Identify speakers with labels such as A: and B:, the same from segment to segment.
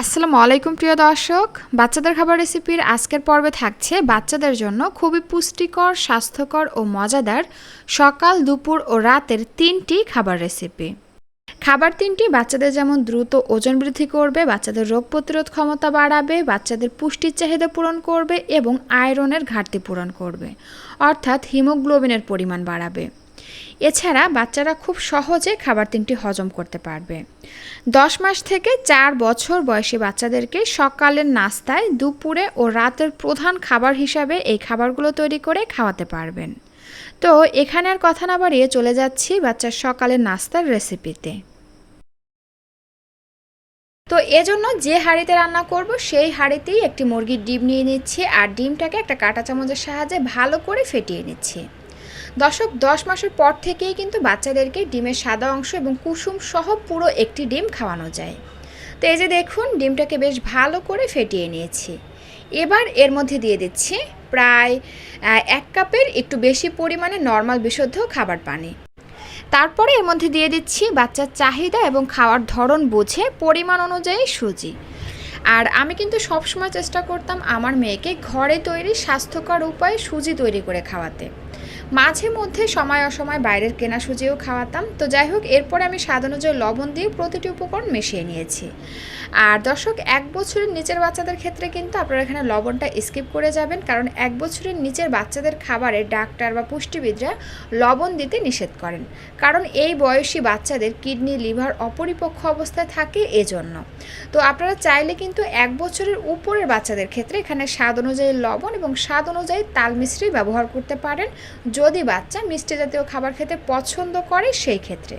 A: আসসালামু আলাইকুম, প্রিয় দর্শক। বাচ্চাদের খাবার রেসিপির আজকের পর্বে থাকছে বাচ্চাদের জন্য খুবই পুষ্টিকর, স্বাস্থ্যকর ও মজাদার সকাল, দুপুর ও রাতের তিনটি খাবার রেসিপি। খাবার তিনটি, বাচ্চাদের যেমন দ্রুত ওজন বৃদ্ধি করবে, বাচ্চাদের রোগ প্রতিরোধ ক্ষমতা বাড়াবে, বাচ্চাদের পুষ্টির চাহিদা পূরণ করবে এবং আয়রনের ঘাটতি পূরণ করবে, অর্থাৎ হিমোগ্লোবিনের পরিমাণ বাড়াবে। এছাড়া বাচ্চারা খুব সহজে খাবার তিনটি হজম করতে পারবে। দশ মাস থেকে চার বছর বয়সী বাচ্চাদেরকে সকালের নাস্তায়, দুপুরে ও রাতের প্রধান খাবার হিসাবে এই খাবারগুলো তৈরি করে খাওয়াতে পারবেন। তো এখানে আর কথা না বাড়িয়ে চলে যাচ্ছি বাচ্চার সকালের নাস্তার রেসিপিতে। তো এজন্য যে হাঁড়িতে রান্না করব, সেই হাঁড়িতেই একটি মুরগির ডিম নিয়ে নিচ্ছি আর ডিমটাকে একটা কাঁটা চামচের সাহায্যে ভালো করে ফেটিয়ে নিচ্ছি। দশক দশ মাসের পর থেকেই কিন্তু বাচ্চাদেরকে ডিমের সাদা অংশ এবং কুসুম সহ পুরো একটি ডিম খাওয়ানো যায়। তো এই যে দেখুন, ডিমটাকে বেশ ভালো করে ফেটিয়ে নিয়েছি। এবার এর মধ্যে দিয়ে দিচ্ছি প্রায় এক কাপের একটু বেশি পরিমাণে নর্মাল বিশুদ্ধ খাবার পানি। তারপরে এর মধ্যে দিয়ে দিচ্ছি বাচ্চার চাহিদা এবং খাওয়ার ধরন বুঝে পরিমাণ অনুযায়ী সুজি। আর আমি কিন্তু সবসময় চেষ্টা করতাম আমার মেয়েকে ঘরে তৈরি স্বাস্থ্যকর উপায়ে সুজি তৈরি করে খাওয়াতে। মাঝে মধ্যে সময় অসময় বাইরের কেনা সুজিও খাওয়াতাম। তো যাই হোক এরপরে আমি স্বাদ অনুযায়ী লবণ দিয়ে প্রতিটি উপকরণ মিশিয়ে নিয়েছি। আর দর্শক, এক বছরের নিচের বাচ্চাদের ক্ষেত্রে কিন্তু আপনারা এখানে লবণটা স্কিপ করে যাবেন, কারণ এক বছরের নিচের বাচ্চাদের খাবারে ডাক্তার বা পুষ্টিবিদরা লবণ দিতে নিষেধ করেন। কারণ এই বয়সী বাচ্চাদের কিডনি, লিভার অপরিপক্ষ অবস্থায় থাকে এজন্য। তো আপনারা চাইলে কিন্তু এক বছরের উপরের বাচ্চাদের ক্ষেত্রে এখানে স্বাদ অনুযায়ী লবণ এবং স্বাদ অনুযায়ী তাল মিশ্রি ব্যবহার করতে পারেন। যদি বাচ্চা মিষ্টি জাতীয় খাবার খেতে পছন্দ করে সেই ক্ষেত্রে।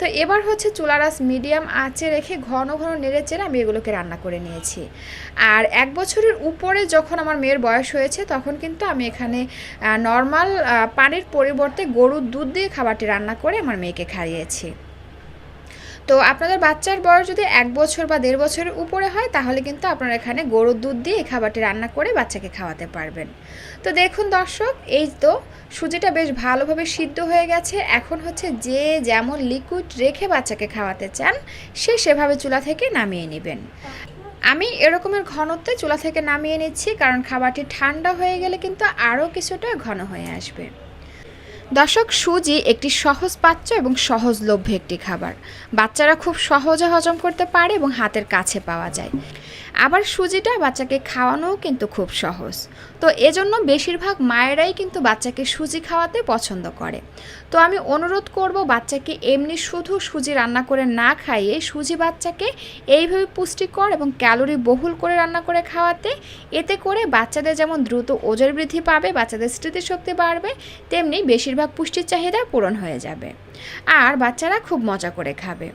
A: তো এবার হচ্ছে চুলারাস মিডিয়াম আঁচে রেখে ঘন ঘন নেড়ে চেড়ে আমি এগুলোকে রান্না করে নিয়েছি। আর এক বছরের উপরে যখন আমার মেয়ের বয়স হয়েছে, তখন কিন্তু আমি এখানে নর্মাল পানির পরিবর্তে গরুর দুধ দিয়ে খাবারটি রান্না করে আমার মেয়েকে খাইয়েছি। তো আপনাদের বাচ্চার বয়স যদি এক বছর বা দেড় বছরের উপরে হয়, তাহলে কিন্তু আপনারা এখানে গরুর দুধ দিয়ে এই খাবারটি রান্না করে বাচ্চাকে খাওয়াতে পারবেন। তো দেখুন দর্শক, এই তো সুজিটা বেশ ভালোভাবে সিদ্ধ হয়ে গেছে। এখন হচ্ছে যে যেমন লিকুইড রেখে বাচ্চাকে খাওয়াতে চান, সে সেভাবে চুলা থেকে নামিয়ে নেবেন। আমি এরকমের ঘনত্বে চুলা থেকে নামিয়ে নিচ্ছি, কারণ খাবারটি ঠান্ডা হয়ে গেলে কিন্তু আরও কিছুটা ঘন হয়ে আসবে। দর্শক, সুজি একটি সহজ পাচ্য এবং সহজলভ্য একটি খাবার। বাচ্চারা খুব সহজে হজম করতে পারে এবং হাতের কাছে পাওয়া যায়। আবার সুজিটা বাচ্চাকে খাওয়ানোও কিন্তু খুব সহজ। তো এজন্য বেশিরভাগ মায়েরাই কিন্তু বাচ্চাকে সুজি খাওয়াতে পছন্দ করে। তো আমি অনুরোধ করব বাচ্চাকে এমনি শুধু সুজি রান্না করে না খাইয়ে সুজি বাচ্চাকে এইভাবে পুষ্টিকর এবং ক্যালোরি বহুল করে রান্না করে খাওয়াতে, এতে করে বাচ্চাদের যেমন দ্রুত ওজন বৃদ্ধি পাবে, বাচ্চাদের স্মৃতিশক্তি বাড়বে, তেমনি বেশিরভাগ পুষ্টির চাহিদা পূরণ হয়ে যাবে। আর বাচ্চারা খুব মজা করে খাবে।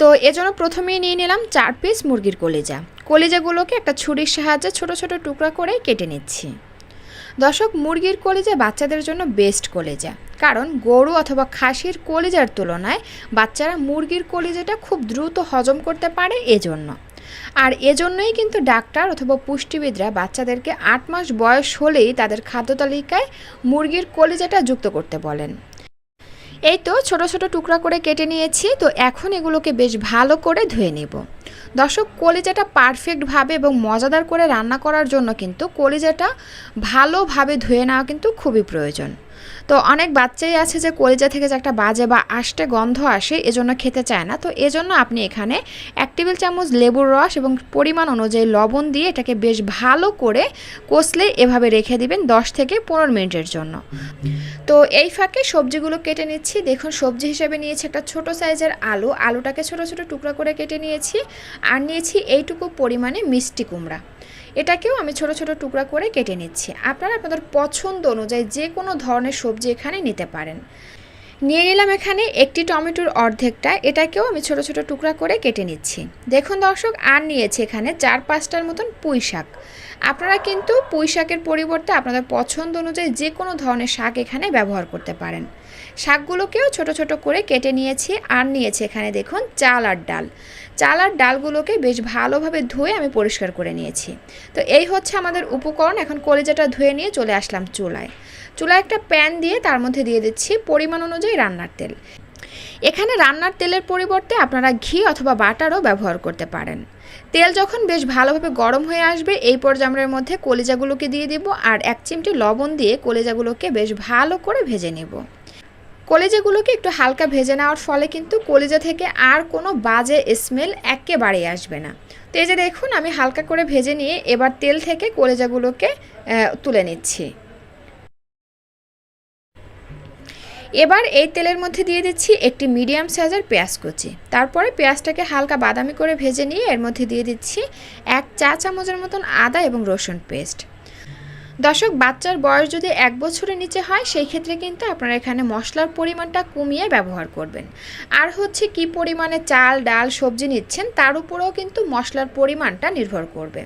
A: তো এজন্য প্রথমেই নিয়ে নিলাম চার পিস মুরগির কলিজা। কলিজাগুলোকে একটা ছুরির সাহায্যে ছোট ছোট টুকরা করে কেটে নিচ্ছি। দর্শক, মুরগির কলিজা বাচ্চাদের জন্য বেস্ট কলিজা। কারণ গরু অথবা খাসির কলিজার তুলনায় বাচ্চারা মুরগির কলিজাটা খুব দ্রুত হজম করতে পারে এজন্য। আর এজন্যই কিন্তু ডাক্তার অথবা পুষ্টিবিদরা বাচ্চাদেরকে আট মাস বয়স হলেই তাদের খাদ্য তালিকায় মুরগির কলিজাটা যুক্ত করতে বলেন। এই তো ছোট ছোট টুকরা করে কেটে নিয়েছি, তো এখন এগুলোকে বেশ ভালো করে ধুয়ে নেব। দর্শক, কলিজাটা পারফেক্টভাবে এবং মজাদার করে রান্না করার জন্য কিন্তু কলিজাটা ভালোভাবে ধুয়ে নেওয়া কিন্তু খুবই প্রয়োজন। তো অনেক বাচ্চাই আছে যে কলিজা থেকে যে একটা বাজে বা আষ্টে গন্ধ আসে, এজন্য খেতে চায় না। তো এজন্য আপনি এখানে এক টেবিল চামচ লেবুর রস এবং পরিমাণ অনুযায়ী লবণ দিয়ে এটাকে বেশ ভালো করে কষলে এভাবে রেখে দিবেন দশ থেকে পনেরো মিনিটের জন্য। তো এই ফাঁকে সবজিগুলো কেটে নিচ্ছি। দেখুন, সবজি হিসেবে নিয়েছি একটা ছোট সাইজের আলু। আলুটাকে ছোট ছোট টুকরা করে কেটে নিয়েছি। আর নিয়েছি এইটুকু পরিমাণে মিষ্টি কুমড়া। এটাকেও আমি ছোট ছোট টুকরা করে কেটে নিচ্ছি। আপনারা আপনাদের পছন্দ অনুযায়ী যে কোনো ধরনের সবজি এখানে নিতে পারেন। নিয়ে নিলাম এখানে একটি টমেটোর অর্ধেকটা। এটাকেও আমি ছোট ছোট টুকরা করে কেটে নিচ্ছি। দেখুন দর্শক, আর নিয়েছে এখানে চার পাঁচটার মতন পুঁই শাক। আপনারা কিন্তু পুঁই শাকের পরিবর্তে আপনাদের পছন্দ অনুযায়ী যে কোনো ধরনের শাক এখানে ব্যবহার করতে পারেন। শাকগুলোকেও ছোট ছোট করে কেটে নিয়েছি। আর নিয়েছে এখানে দেখুন চাল আর ডাল। চাল আর ডালগুলোকে বেশ ভালোভাবে ধুয়ে আমি পরিষ্কার করে নিয়েছি। তো এই হচ্ছে আমাদের উপকরণ, এখন কলিজাটা ধুয়ে নিয়ে চলে আসলাম চুলায়। চুলায় একটা প্যান দিয়ে তার মধ্যে দিয়ে দিচ্ছি পরিমাণ অনুযায়ী রান্নার তেল। এখানে রান্নার তেলের পরিবর্তে আপনারা ঘি অথবা বাটারও ব্যবহার করতে পারেন। তেল যখন বেশ ভালোভাবে গরম হয়ে আসবে, এই পর্যায়ের মধ্যে কলিজাগুলোকে দিয়ে দিব আর এক চিমটি লবণ দিয়ে কলিজাগুলোকে বেশ ভালো করে ভেজে নেব। কলিজাগুলোকে একটু হালকা ভেজে নেওয়ার ফলে কিন্তু কলিজা থেকে আর কোনো বাজে স্মেল একেবারেই আসবে না। তো এই যে দেখুন, আমি হালকা করে ভেজে নিয়ে এবার তেল থেকে কলেজাগুলোকে তুলে নিচ্ছি। এবার এই তেলের মধ্যে দিয়ে দিচ্ছি একটি মিডিয়াম সাইজের পেঁয়াজ কুচি। তারপরে পেঁয়াজটাকে হালকা বাদামি করে ভেজে নিয়ে এর মধ্যে দিয়ে দিচ্ছি এক চা চামচের মতন আদা এবং রসুন পেস্ট দর্শক, বাচ্চার বয়স যদি এক বছরের নিচে হয়, সেই ক্ষেত্রে কিন্তু আপনারা এখানে মশলার পরিমাণটা কমিয়ে ব্যবহার করবেন। আর হচ্ছে কি পরিমাণে চাল, ডাল, সবজি নিচ্ছেন, তার উপরেও কিন্তু মশলার পরিমাণটা নির্ভর করবে।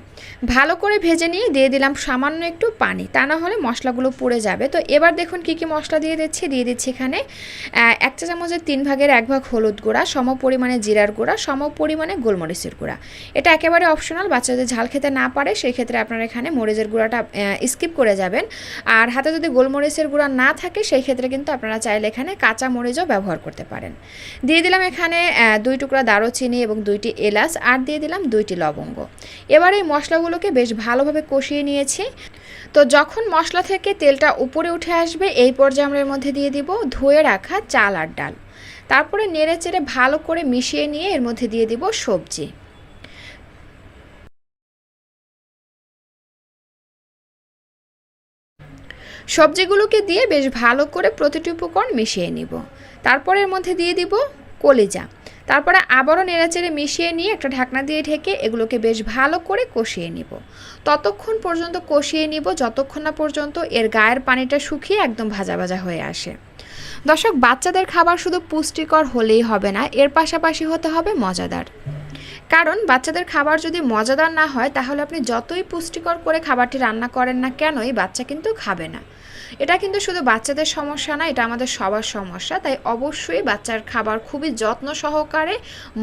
A: ভালো করে ভেজে নিয়ে দিয়ে দিলাম সামান্য একটু পানি, তা না হলে মশলাগুলো পুড়ে যাবে। তো এবার দেখুন কি কি মশলা দিয়ে দিচ্ছি দিয়ে দিচ্ছি এখানে এক চা চামচের তিন ভাগের এক ভাগ হলুদ গুঁড়া, সম পরিমাণে জিরার গুঁড়া, সম পরিমাণে গোলমরিচের গুঁড়া। এটা একেবারে অপশনাল বাচ্চাদের ঝাল খেতে না পারে, সেই ক্ষেত্রে আপনারা এখানে মরিচের গুঁড়াটা স্কিপ স্কিপ করে যাবেন। আর হাতে যদি গোলমরিচের গুঁড়া না থাকে সেই ক্ষেত্রে কিন্তু আপনারা চাইলে এখানে কাঁচা মরিচও ব্যবহার করতে পারেন। দিয়ে দিলাম এখানে দুই টুকরা দারুচিনি এবং দুইটি এলাচ, আর দিয়ে দিলাম দুইটি লবঙ্গ। এবার এই মশলাগুলোকে বেশ ভালোভাবে কষিয়ে নিয়েছি। তো যখন মশলা থেকে তেলটা উপরে উঠে আসবে, এই পর্যায়ে আমরা এর মধ্যে দিয়ে দিব ধুয়ে রাখা চাল আর ডাল। তারপরে নেড়ে চেড়ে ভালো করে মিশিয়ে নিয়ে এর মধ্যে দিয়ে দিব সবজি। সবজিগুলোকে দিয়ে বেশ ভালো করে প্রতিটি উপকরণ মিশিয়ে নিব। তারপর এর মধ্যে দিয়ে দিব কলিজা। তারপরে আবারও নেড়াচেড়ে মিশিয়ে নিয়ে একটা ঢাকনা দিয়ে ঢেকে এগুলোকে বেশ ভালো করে কষিয়ে নিব। ততক্ষণ পর্যন্ত কষিয়ে নিব যতক্ষণ না পর্যন্ত এর গায়ের পানিটা শুকিয়ে একদম ভাজা ভাজা হয়ে আসে। দর্শক, বাচ্চাদের খাবার শুধু পুষ্টিকর হলেই হবে না, এর পাশাপাশি হতে হবে মজাদার। কারণ বাচ্চাদের খাবার যদি মজাদার না হয়, তাহলে আপনি যতই পুষ্টিকর করে খাবারটি রান্না করেন না কেনই বাচ্চা কিন্তু খাবে না। এটা কিন্তু শুধু বাচ্চাদের সমস্যা না, এটা আমাদের সবার সমস্যা। তাই অবশ্যই বাচ্চার খাবার খুবই যত্ন সহকারে,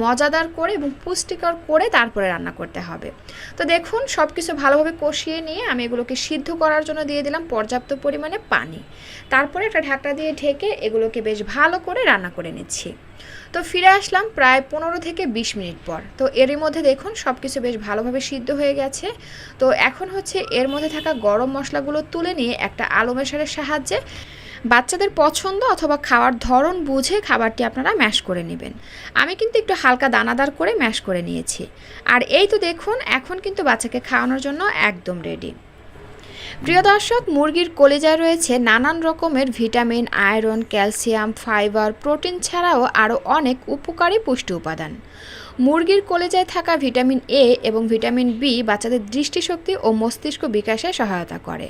A: মজাদার করে এবং পুষ্টিকর করে তারপরে রান্না করতে হবে। তো দেখুন সব কিছু ভালোভাবে কষিয়ে নিয়ে আমি এগুলোকে সিদ্ধ করার জন্য দিয়ে দিলাম পর্যাপ্ত পরিমাণে পানি। তারপরে একটা ঢাকনা দিয়ে ঢেকে এগুলোকে বেশ ভালো করে রান্না করে নিচ্ছি। তো ফিরে আসলাম প্রায় পনেরো থেকে বিশ মিনিট পর। তো এরই মধ্যে দেখুন সব কিছু বেশ ভালোভাবে সিদ্ধ হয়ে গেছে। তো এখন হচ্ছে এর মধ্যে থাকা গরম মশলাগুলো তুলে নিয়ে একটা আলু মেশারের সাহায্যে বাচ্চাদের পছন্দ অথবা খাওয়ার ধরন বুঝে খাবারটি আপনারা ম্যাশ করে নেবেন। আমি কিন্তু একটু হালকা দানাদার করে ম্যাশ করে নিয়েছি। আর এই তো দেখুন, এখন কিন্তু বাচ্চাকে খাওয়ানোর জন্য একদম রেডি প্রিয় দর্শক, মুরগির কলিজায় রয়েছে নানান রকমের vitamin, iron, calcium, fibre, protein ছাড়াও আরও অনেক উপকারী পুষ্টি উপাদান। মুরগির কলেজায় থাকা ভিটামিন এ এবং ভিটামিন বি বাচ্চাদের দৃষ্টিশক্তি ও মস্তিষ্ক বিকাশে সহায়তা করে।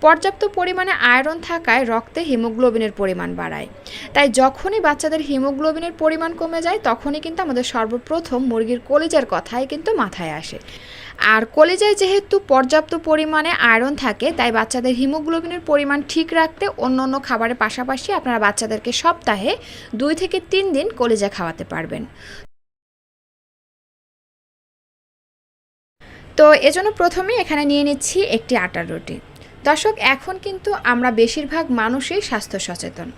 A: পর্যাপ্ত পরিমাণে আয়রন থাকায় রক্তে হিমোগ্লোবিনের পরিমাণ বাড়ায়। তাই যখনই বাচ্চাদের হিমোগ্লোবিনের পরিমাণ কমে যায়, তখনই কিন্তু আমাদের সর্বপ্রথম মুরগির কলিজার কথাই কিন্তু মাথায় আসে। আর কলেজায় যেহেতু পর্যাপ্ত পরিমাণে আয়রন থাকে, তাই বাচ্চাদের হিমোগ্লোবিনের পরিমাণ ঠিক রাখতে অন্য অন্য খাবারের পাশাপাশি আপনারা বাচ্চাদেরকে সপ্তাহে দুই থেকে তিন দিন কলেজা খাওয়াতে পারবেন। তো এজন্য প্রথমেই এখানে নিয়ে নিচ্ছি একটি আটার রুটি। দর্শক, এখন কিন্তু আমরা বেশিরভাগ মানুষই স্বাস্থ্য সচেতন।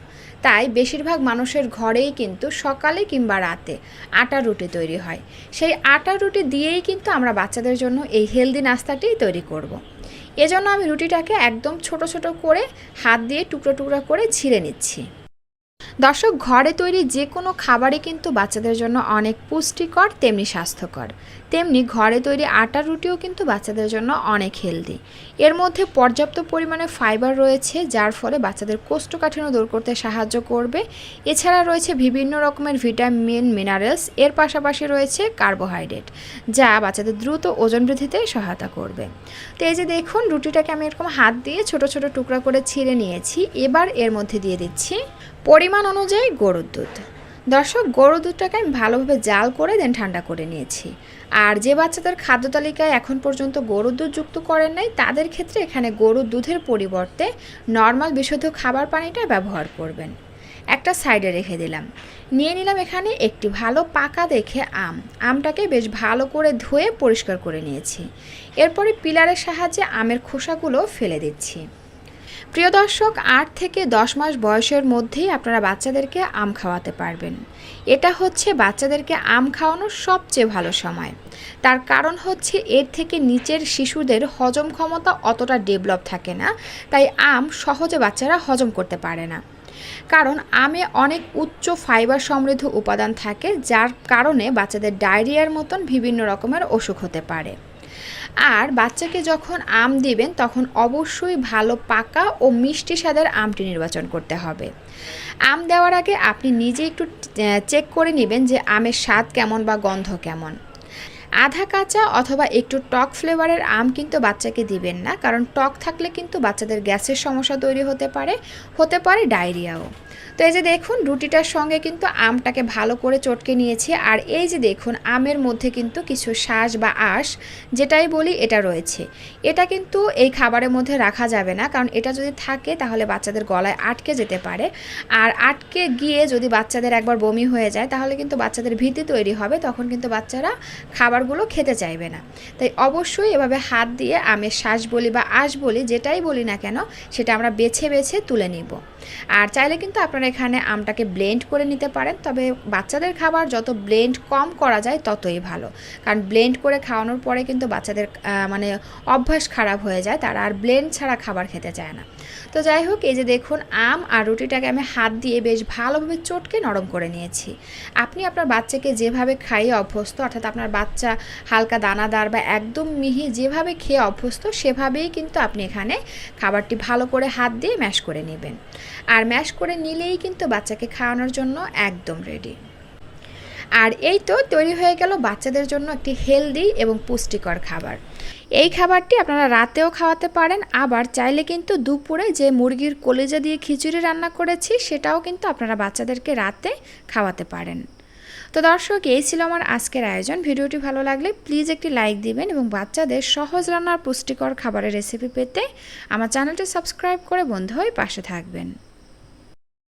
A: তাই বেশিরভাগ মানুষের ঘরেই কিন্তু সকালে কিংবা রাতে আটা রুটি তৈরি হয়। সেই আটা রুটি দিয়েই কিন্তু আমরা বাচ্চাদের জন্য এই হেলদি নাস্তাটি তৈরি করব। এজন্য আমি রুটিটাকে একদম ছোট ছোট করে হাত দিয়ে টুকরো টুকরো করে ছিঁড়ে নিচ্ছি। দর্শক, ঘরে তৈরি যে কোনো খাবারই কিন্তু বাচ্চাদের জন্য অনেক পুষ্টিকর, তেমনি স্বাস্থ্যকর। তেমনি ঘরে তৈরি আটার রুটিও কিন্তু বাচ্চাদের জন্য অনেক হেলদি। এর মধ্যে পর্যাপ্ত পরিমাণে ফাইবার রয়েছে, যার ফলে বাচ্চাদের কোষ্ঠকাঠিন্য দূর করতে সাহায্য করবে। এছাড়া রয়েছে বিভিন্ন রকমের ভিটামিন, মিনারেলস, এর পাশাপাশি রয়েছে কার্বোহাইড্রেট, যা বাচ্চাদের দ্রুত ওজন বৃদ্ধিতে সহায়তা করবে। তো এই যে দেখুন, রুটিটাকে আমি এরকম হাত দিয়ে ছোট ছোট টুকরা করে ছিঁড়ে নিয়েছি। এবার এর মধ্যে দিয়ে দিচ্ছি পরিমাণ অনুযায়ী গরুর দুধ। দর্শক গরুর দুধটাকে আমি ভালোভাবে জাল করে দেন ঠান্ডা করে নিয়েছি। আর যে বাচ্চাদের খাদ্য তালিকায় এখন পর্যন্ত গরুর দুধ যুক্ত করেন নাই, তাদের ক্ষেত্রে এখানে গরুর দুধের পরিবর্তে নর্মাল বিশুদ্ধ খাবার পানিটা ব্যবহার করবেন। একটা সাইডে রেখে দিলাম। নিয়ে নিলাম এখানে একটি ভালো পাকা দেখে আম। আমটাকে বেশ ভালো করে ধুয়ে পরিষ্কার করে নিয়েছি। এরপরে পিলারের সাহায্যে আমের খোসাগুলো ফেলে দিচ্ছি। প্রিয় দর্শক, আট থেকে দশ মাস বয়সের মধ্যেই আপনারা বাচ্চাদেরকে আম খাওয়াতে পারবেন। এটা হচ্ছে বাচ্চাদেরকে আম খাওয়ানোর সবচেয়ে ভালো সময়। তার কারণ হচ্ছে এর থেকে নিচের শিশুদের হজম ক্ষমতা অতটা ডেভেলপ থাকে না, তাই আম সহজে বাচ্চারা হজম করতে পারে না। কারণ আমে অনেক উচ্চ ফাইবার সমৃদ্ধ উপাদান থাকে, যার কারণে বাচ্চাদের ডায়রিয়ার মতন বিভিন্ন রকমের অসুখ হতে পারে। আর বাচ্চাকে যখন আম দিবেন, তখন অবশ্যই ভালো পাকা ও মিষ্টি স্বাদের আমটি নির্বাচন করতে হবে। আম দেওয়ার আগে আপনি নিজে একটু চেক করে নেবেন যে আমের স্বাদ কেমন বা গন্ধ কেমন। আধা কাঁচা অথবা একটু টক ফ্লেভারের আম কিন্তু বাচ্চাকে দিবেন না, কারণ টক থাকলে কিন্তু বাচ্চাদের গ্যাসের সমস্যা তৈরি হতে পারে হতে পারে ডায়রিয়াও। তো এই যে দেখুন, রুটিটার সঙ্গে কিন্তু আমটাকে ভালো করে চটকে নিয়েছি, আর এই যে দেখুন, আমের মধ্যে কিন্তু কিছু শ্বাস বা আঁশ, যেটাই বলি এটা রয়েছে। এটা কিন্তু এই খাবারের মধ্যে রাখা যাবে না, কারণ এটা যদি থাকে তাহলে বাচ্চাদের গলায় আটকে যেতে পারে, আর আটকে গিয়ে যদি বাচ্চাদের একবার বমি হয়ে যায়, তাহলে কিন্তু বাচ্চাদের ভীতি তৈরি হবে, তখন কিন্তু বাচ্চারা খাবারগুলো খেতে চাইবে না। তাই অবশ্যই এভাবে হাত দিয়ে আমের শ্বাস বলি বা আঁশ বলি, যেটাই বলি না কেন, সেটা আমরা বেছে বেছে তুলে নিব। আর চাইলে কিন্তু আপনারা এখানে আমটাকে ব্লেন্ড করে নিতে পারেন, তবে বাচ্চাদের খাবার যত ব্লেন্ড কম করা যায় ততই ভালো। কারণ ব্লেন্ড করে খাওয়ানোর পরে কিন্তু বাচ্চাদের মানে অভ্যাস খারাপ হয়ে যায়, তারা আর ব্লেন্ড ছাড়া খাবার খেতে চায় না। তো যাই হোক, এই যে দেখুন আম আর রুটিটাকে আমি হাত দিয়ে বেশ ভালোভাবে চটকে নরম করে নিয়েছি। আপনি আপনার বাচ্চাকে যেভাবে খাইয়ে অভ্যস্ত, অর্থাৎ আপনার বাচ্চা হালকা দানাদার বা একদম মিহি যেভাবে খেয়ে অভ্যস্ত, সেভাবেই কিন্তু আপনি এখানে খাবারটি ভালো করে হাত দিয়ে ম্যাশ করে নেবেন। আর ম্যাশ করে নিলেই কিন্তু বাচ্চাকে খাওয়ানোর জন্য একদম রেডি আর এই তো তৈরি হয়ে গেল বাচ্চাদের জন্য একটি হেলদি এবং পুষ্টিকর খাবার। এই খাবারটি আপনারা রাতেও খাওয়াতে পারেন, আবার চাইলে কিন্তু দুপুরে যে মুরগির কলেজা দিয়ে খিচুড়ি রান্না করেছি সেটাও কিন্তু আপনারা বাচ্চাদেরকে রাতে খাওয়াতে পারেন। তো দর্শক, এই ছিল আমার আজকের আয়োজন। ভিডিওটি ভালো লাগলে প্লিজ একটি লাইক দিবেন এবং বাচ্চাদের সহজ রান্নার পুষ্টিকর খাবারের রেসিপি পেতে আমার চ্যানেলটি সাবস্ক্রাইব করে বন্ধু হয়ে পাশে থাকবেন।